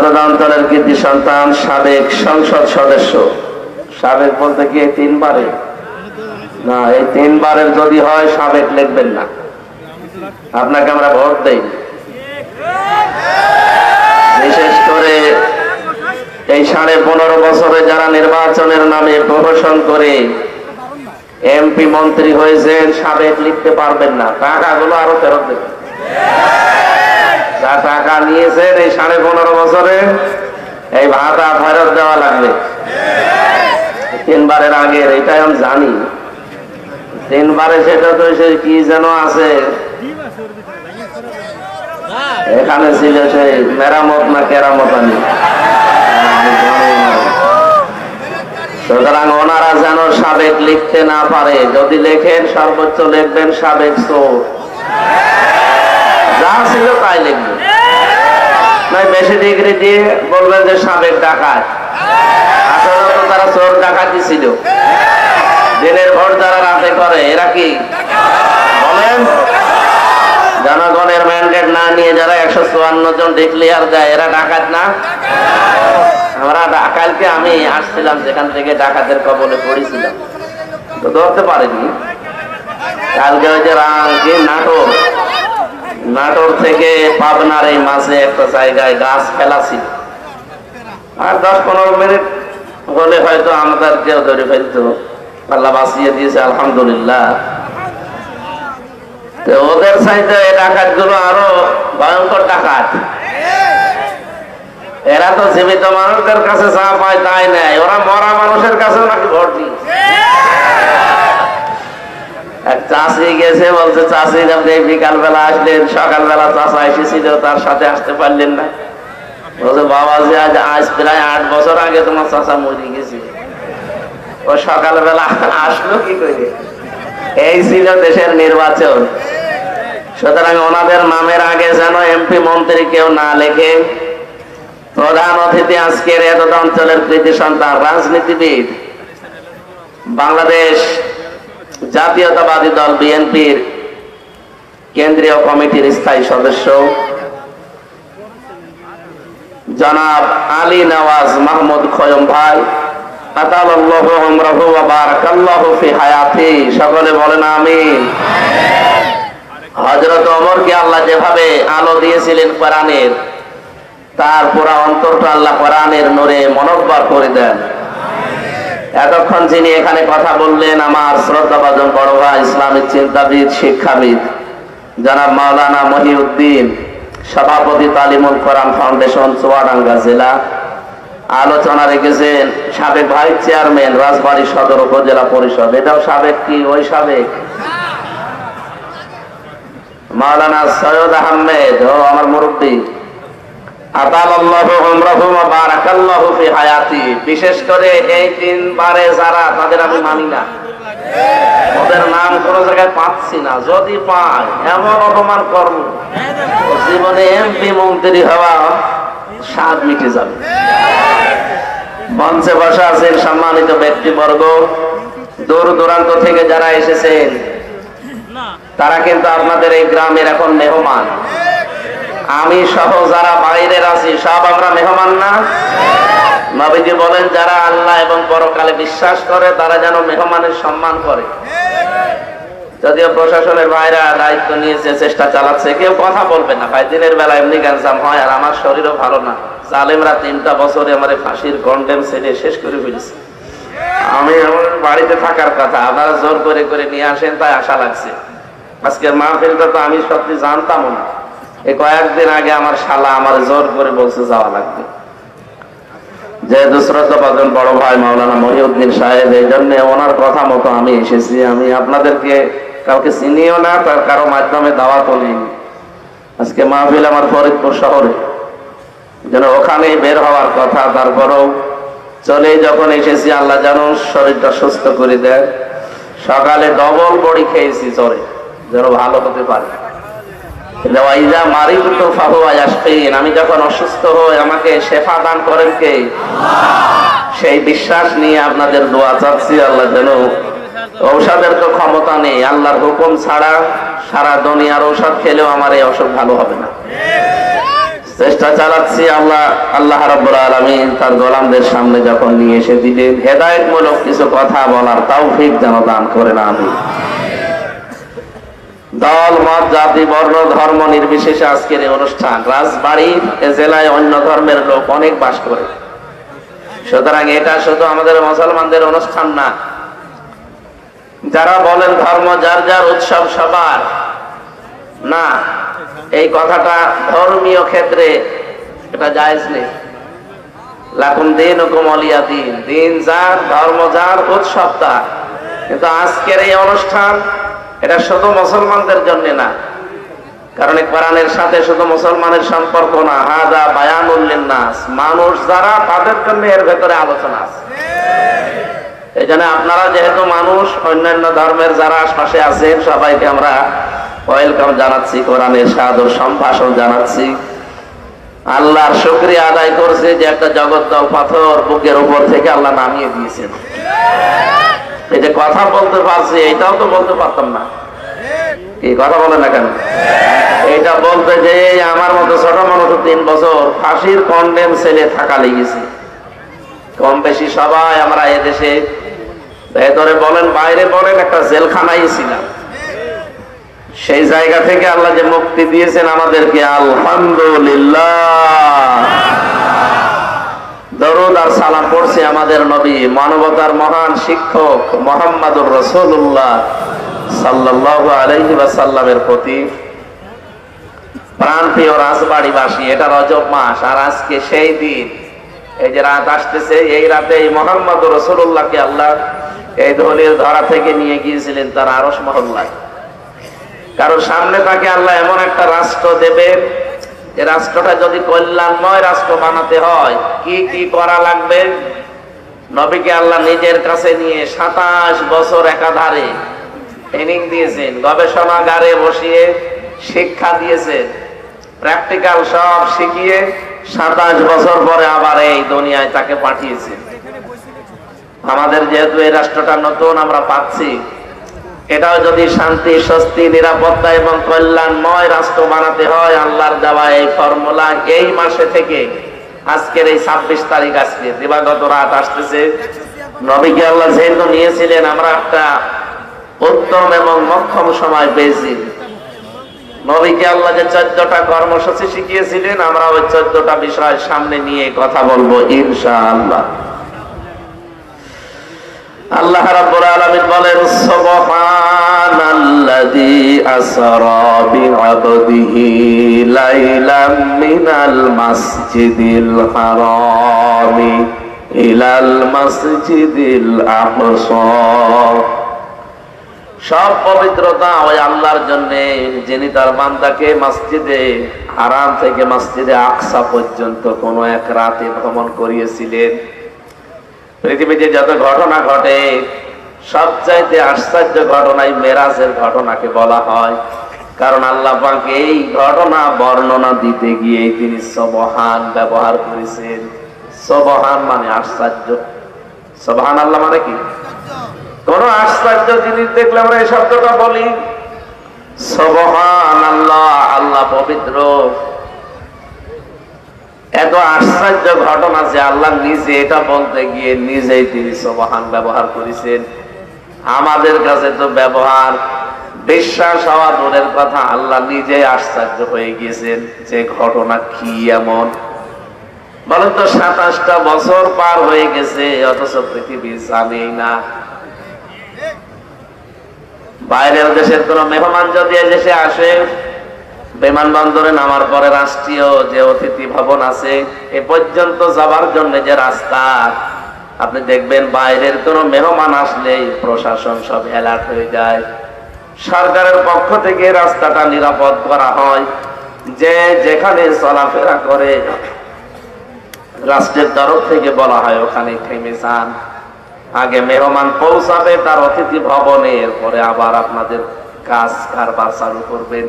অঞ্চলের কৃতি সন্তান, সাবেক সংসদ সদস্য। সাবেক বলতে কি তিনবারে? না, এই তিনবারের যদি হয়, সাবেক লিখবেন না। আপনাকে আমরা ভোট দেই। বিশেষ করে এই সাড়ে পনেরো বছরে যারা নির্বাচনের নামে প্রহসন করে, এমপি মন্ত্রী হয়েছেন, সাবেক লিখতে পারবেন না। টাকাগুলো আরও ফেরত দেবেন। যা টাকা নিয়েছেন এই সাড়ে পনেরো বছরে, এই ভাতা ফেরত দেওয়া লাগবে। তিনবারের আগের, এটাই আমি জানি। তিনবারে সেটা তো সে কি যেন আছে। এখানে ছিল সে মেরামত না কেরামত আমি। সুতরাং ওনারা যেন সাবেক লিখতে না পারে, যদি লেখেন সর্বোচ্চ লিখবেন সাবেক চোর। ছিল তাই নয় বেশি ডিগ্রি দিয়ে বলবেন যে সাবেক ডাকাত। আসলে তো তারা চোর ডাকাতি ছিল। দিনের ভোট যারা রাতে করে। এরা কি? বলেন। জনগণের ম্যান্ডেট না নিয়ে যারা একশো চুয়ান্ন জন ডিক্লিয়ার দেয় এরা ডাকাত না? আমরা কালকে আমি আসছিলাম যেখান থেকে ডাকাতের কবলে পড়েছিলাম। তো ধরতে পারিনি। কালকে ওই যে রা- কি নাটোর থেকে পাবনার এই মাঝে একটা জায়গায় গাছ ফেলা ছিল। আর দশ পনেরো মিনিট হলে হয়তো আমাদের কেউ ধরে ফেলতো। আল্লাহ বাঁচিয়ে দিয়েছে, আলহামদুলিল্লাহ। তো ওদের এই ডাকাতগুলো আরও ভয়ঙ্কর ডাকাত। এরা তো জীবিত মানুষদের কাছে যা পায় তাই নেয়। ওরা মরা মানুষের কাছেও নাকি এক চাষি গেছে বলছে, চাষি আপনি বিকাল বেলা আসলেন সকাল বেলা চাষা এসেছিল, তার সাথে আসতে পারলেন না। বলছে, বাবা যে আজ আজ প্রায় আট বছর আগে তোমার চাষা মরে গেছে। ও সকাল বেলা আসলো কি করে? এই ছিল দেশের নির্বাচন। সুতরাং ওনাদের নামের আগে যেন এমপি মন্ত্রী কেউ না লেখে। প্রধান অতিথি আজকের এতটা অঞ্চলের কৃতি সন্তান, রাজনীতিবিদ, বাংলাদেশ জাতীয়তাবাদী দল বিএনপির কেন্দ্রীয় কমিটির স্থায়ী সদস্য। জনাব আলী নওয়াজ মাহমুদ খয়ম ভাই। সকলে বলেন আল্লাহ যেভাবে আলো দিয়েছিলেন কোরআনের, তার পুরা অন্তরটা আল্লাহ করে দেন। এতক্ষণ যিনি এখানে কথা বললেন আমার শ্রদ্ধাভাজন বড় ভাই, ইসলামিক চিন্তাবিদ, শিক্ষাবিদ, জনাব মাওলানা মহিউদ্দিন, সভাপতি তালিমুল কোরআন ফাউন্ডেশন, চুয়াডাঙ্গা জেলা। আলোচনা রেখেছেন সাবেক ভাইস চেয়ারম্যান, রাজবাড়ী সদর উপজেলা পরিষদ। এটাও সাবেক কি? ওই সাবেক? মাওলানা সৈয়দ আহমেদ, ও আমার মুরব্বী। বিশেষ করে এই তিনবারে যারা, তাদের আমি মানি না। ওদের নাম কোন জায়গায় পাচ্ছি না। যদি পাই এমন অপমান কর্ম জীবনে এমপি মন্ত্রী হওয়া, স্বাদ মিটে যাবে। মঞ্চে বসা আছেন সম্মানিত ব্যক্তিবর্গ। দূর দূরান্ত থেকে যারা এসেছেন, তারা কিন্তু আপনাদের এই গ্রামের এখন মেহমান। আমি সহ যারা বাইরের আছি, সব আমরা মেহমান না? নবীজি বলেন, যারা আল্লাহ এবং পরকালে বিশ্বাস করে, তারা যেন মেহমানের সম্মান করে। যদিও প্রশাসনের ভাইরা দায়িত্ব নিয়েছে চেষ্টা চালাচ্ছে, কেউ কথা বলবে না। ভাই, দিনের বেলা এমনি গ্যাঞ্জাম হয়, আর আমার শরীরও ভালো না। জালেমরা তিনটা বছরে আমার ফাঁসির কন্ডেম সেটে শেষ করে ফেলেছে। আমি আমার বাড়িতে থাকার কথা, আপনারা জোর করে করে নিয়ে আসেন, তাই আশা লাগছে। আজকের মাহফিলটা তো আমি সত্যি জানতাম না। এই কয়েকদিন আগে আমার শালা আমার জোর করে বলছে, যাওয়া লাগবে। যেহেতু শ্রদ্ধাভাজন বড় ভাই মাওলানা মহিউদ্দিন সাহেব, এই জন্য ওনার কথা মতো আমি এসেছি। আমি আপনাদেরকে কাউকে চিনিও না, তার কারও মাধ্যমে দাওয়াতও নেই আজকে মাহফিল আমার ফরিদপুর শহরে। যেন ওখানে বের হওয়ার কথা, তারপরও চলে যখন এসেছি, আল্লাহ যেন শরীরটা সুস্থ করে দেয়। সকালে ডবল বড়ি খেয়েছি চরে যেন ভালো হতে পারে। আমি যখন অসুস্থ হই, আমাকে শেফা দান করেন কে? সেই বিশ্বাস নিয়ে আপনাদের দোয়া চাচ্ছি, আল্লাহ যেন ঔষধের তো ক্ষমতা নেই, আল্লাহর হুকুম ছাড়া সারা দুনিয়ার ঔষধ খেলেও আমার এই অসুখ ভালো হবে না। চেষ্টা চালাচ্ছি আল্লাহ আল্লাহ রাব্বুল আলামিন তার গোলামদের সামনে যখন নিয়ে এসে দিলেন, হেদায়েতমূলক কিছু কথা বলার তৌফিক যেন দান করেন আমি দল, মত, জাতি, বর্ণ, ধর্ম নির্বিশেষে আজকের এই অনুষ্ঠান। রাজবাড়ি জেলায় অন্য ধর্মের লোক অনেক বাস করে। সুতরাং এটা শুধু আমাদের মুসলমানদের অনুষ্ঠান না। যারা বলেন ধর্ম যার যার উৎসব সবার, না, এই কথাটা ধর্মীয় ক্ষেত্রে এটা জায়েজ নেই। লাকুম দিন হুকুম দিন। দিন যার, ধর্ম যার, উৎসব তার। কিন্তু আজকের এই অনুষ্ঠান এটা শুধু মুসলমানদের জন্য না। কারণ কোরআনের সাথে শুধু মুসলমানের সম্পর্ক না। হাজা বায়ানুল্লিন মানুষ যারা, তাদের জন্য এর ভেতরে আলোচনা আছে। এই জন্য আপনারা যেহেতু মানুষ, অন্যান্য ধর্মের যারা আশপাশে আছেন, সবাইকে আমরা ওয়েলকাম জানাচ্ছি কোরআনের সাদর সম্ভাষণ জানাচ্ছি। আল্লাহর শুক্রিয়া আদায় করছে যে একটা জগৎ পাথর বুকের উপর থেকে আল্লাহ নামিয়ে দিয়েছেন। এই যে কথা বলতে পারছি এটাও তো বলতে পারতাম না। এই কথা বলে না কেন? এটা বলতে যে আমার মতো ছোট মানুষ তিন বছর ফাঁসির কন্ডেম ছেলে থাকা লেগেছে। কম বেশি সবাই আমরা এদেশে ভেতরে বলেন, বাইরে বলেন, একটা জেলখানায় ছিলাম। সেই জায়গা থেকে আল্লাহ যে মুক্তি দিয়েছেন আমাদেরকে, আলহামদুলিল্লাহ। দরুদ আর সালাম পড়ছে আমাদের নবী, মানবতার মহান শিক্ষক মোহাম্মদুর রসুল্লাহ সাল্লাল্লাহু আলাইহি ওয়াসাল্লামের প্রতি। প্রাণপ্রিয় রাজবাড়িবাসী, এটা রজব মাস, আর আজকে সেই দিন। এই যে রাত আসতেছে, এই রাতে এই মোহাম্মদ রসুল্লাহকে আল্লাহ এই ধলির ধরা থেকে নিয়ে গিয়েছিলেন তার আরস মহল্লায়। কারণ সামনে তাকে আল্লাহ এমন একটা রাষ্ট্র দেবেন যে রাষ্ট্রটা যদি কল্যাণময় রাষ্ট্র বানাতে হয়, কি কি করা লাগবে? নবীকে আল্লাহ নিজের কাছে নিয়ে সাতাশ বছর একাধারে ট্রেনিং দিয়েছেন, গবেষণাগারে বসিয়ে শিক্ষা দিয়েছেন প্র্যাকটিক্যাল সব শিখিয়ে সাতাশ বছর পরে আবার এই দুনিয়ায় তাকে পাঠিয়েছেন। আমাদের যেহেতু এই রাষ্ট্রটা নতুন আমরা পাচ্ছি এটাও যদি শান্তি, স্বস্তি, নিরাপত্তা এবং কল্যাণময় রাষ্ট্র বানাতে হয়, আল্লাহর দেওয়া এই ফর্মুলা এই মাসে থেকে আজকের এই ছাব্বিশ তারিখ আজকে দিবাগত রাত আসতেছে। নবীকে আল্লাহ যেহেতু নিয়েছিলেন, আমরা একটা উত্তম এবং মক্ষম সময় পেয়েছি। নবীকে আল্লাহ যে চোদ্দটা কর্মসূচি শিখিয়েছিলেন, আমরা ওই চোদ্দটা বিষয় সামনে নিয়ে কথা বলব ইনশাআল্লাহ। আল্লাহ রাব্বুল আলামিন বলেন, সুবহানাল্লাযী আসরা বিআবদিহি লাইলাম মিনাল মাসজিদিল হারামি ইলাল মাসজিদিল আকসা। সব পবিত্রতা ওই আল্লাহর জন্য, যিনি তার বান্দাকে মসজিদে, হারাম থেকে মসজিদে আকসা পর্যন্ত কোন এক রাতে ভ্রমণ করিয়েছিলেন। পৃথিবীতে যত ঘটনা ঘটে, সবচাইতে আশ্চর্য ঘটনাই মেরাজের ঘটনাকে বলা হয়। কারণ আল্লাহ পাক এই ঘটনা বর্ণনা দিতে গিয়ে তিনি সবহান ব্যবহার করেছেন। সবহান মানে আশ্চর্য। সবহান আল্লাহ মানে কি? কোন আশ্চর্য জিনিস দেখলে আমরা এই শব্দটা বলি। সবহান আল্লাহ আল্লাহ পবিত্র। এত আশ্চর্য ঘটনা যে আল্লাহ নিজে এটা বলতে গিয়ে নিজেই তিনি সবহান ব্যবহার করেছেন। আমাদের কাছে তো ব্যবহার, বিশ্বাস হওয়া দূরের কথা, আল্লাহ নিজে আশ্চর্য হয়ে গিয়েছেন যে ঘটনা কি এমন। বলেন তো সাতাশটা বছর পার হয়ে গেছে, অথচ পৃথিবী জানেই না। বাইরের দেশের কোন মেহমান যদি এ দেশে আসে বিমানবন্দরে নামার পরে রাষ্ট্রীয় যে অতিথি ভবন আছে, এ পর্যন্ত যাবার জন্য যে রাস্তা, আপনি দেখবেন বাইরের কোন মেহমান আসলেই প্রশাসন সব অ্যালার্ট হয়ে যায়। সরকারের পক্ষ থেকে রাস্তাটা নিরাপদ করা হয়। যে যেখানে চলাফেরা করে, রাষ্ট্রের তরফ থেকে বলা হয় ওখানে থেমে যান। আগে মেহমান পৌঁছাবে, তার অতিথি ভবনে, এরপরে আবার আপনাদের কাজ কারবার চালু করবেন।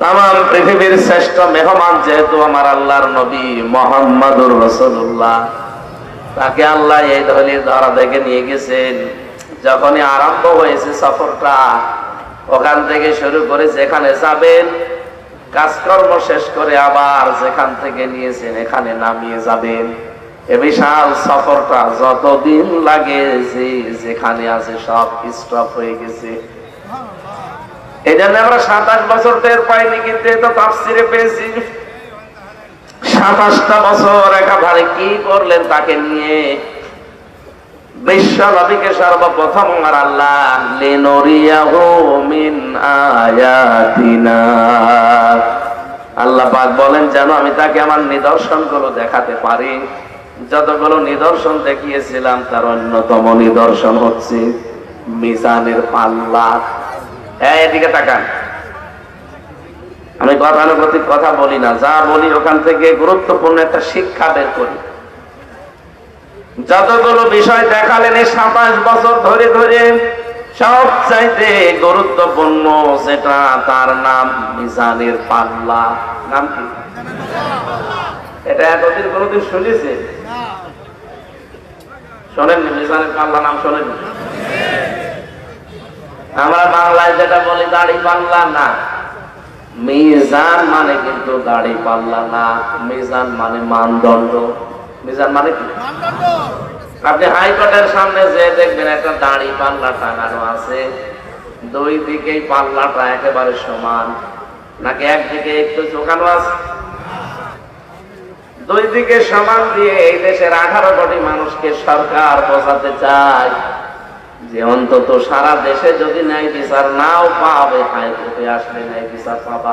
তাম পৃথিবীর শ্রেষ্ঠ মেহমান যেহেতু আমার আল্লাহর নবী মোহাম্মদুর রসুল্লাহ তাকে আল্লাহ এই ধরনের ধরা থেকে নিয়ে গেছেন। যখনই আরম্ভ হয়েছে সফরটা, ওখান থেকে শুরু করে যেখানে যাবেন, কাজকর্ম শেষ করে আবার যেখান থেকে নিয়েছেন, এখানে নামিয়ে যাবেন। এ বিশাল সফরটা যতদিন লাগে যে যেখানে আছে সব স্টপ হয়ে গেছে। সর্বপ্রথম আল্লাহ আল্লাহ পাক বলেন, যেন আমি তাকে আমার নিদর্শনগুলো দেখাতে পারি। যতগুলো নিদর্শন দেখিয়েছিলাম, তার অন্যতম নিদর্শন হচ্ছে মিজানের পাল্লা। হ্যাঁ এদিকে তাকান। আমি গতানুগতিক কথা বলি না যা বলি ওখান থেকে গুরুত্বপূর্ণ একটা শিক্ষা বের করি। যতগুলো বিষয় দেখালেন এই সাতাশ বছর ধরে ধরে সব চাইতে গুরুত্বপূর্ণ যেটা তার নাম মিজানের পাল্লা। নাম কি? এটা এতদিন কোনোদিন শুনেছে। শোনেননি মিজানের পাল্লা নাম শোনেননি? আমরা বাংলায় যেটা বলি দাড়ি পাল্লা না। মিজান মানে কিন্তু দাড়ি পাল্লা না। মিজান মানে মানদণ্ড। মিজান মানে কি? আপনি হাইকোর্টের সামনে যে দেখবেন একটা দাড়ি পাল্লা টাঙানো আছে। দুই দিকেই পাল্লাটা একেবারে সমান। নাকি একদিকে একটু চোখানো আছে? দুই দিকে সমান দিয়ে এই দেশের আঠারো কোটি মানুষকে সরকার বোঝাতে চায়। যে অন্তত সারা দেশে যদি ন্যায় বিচার নাও পাবে হাইকোর্টে আসলে ন্যায় বিচার পাবা।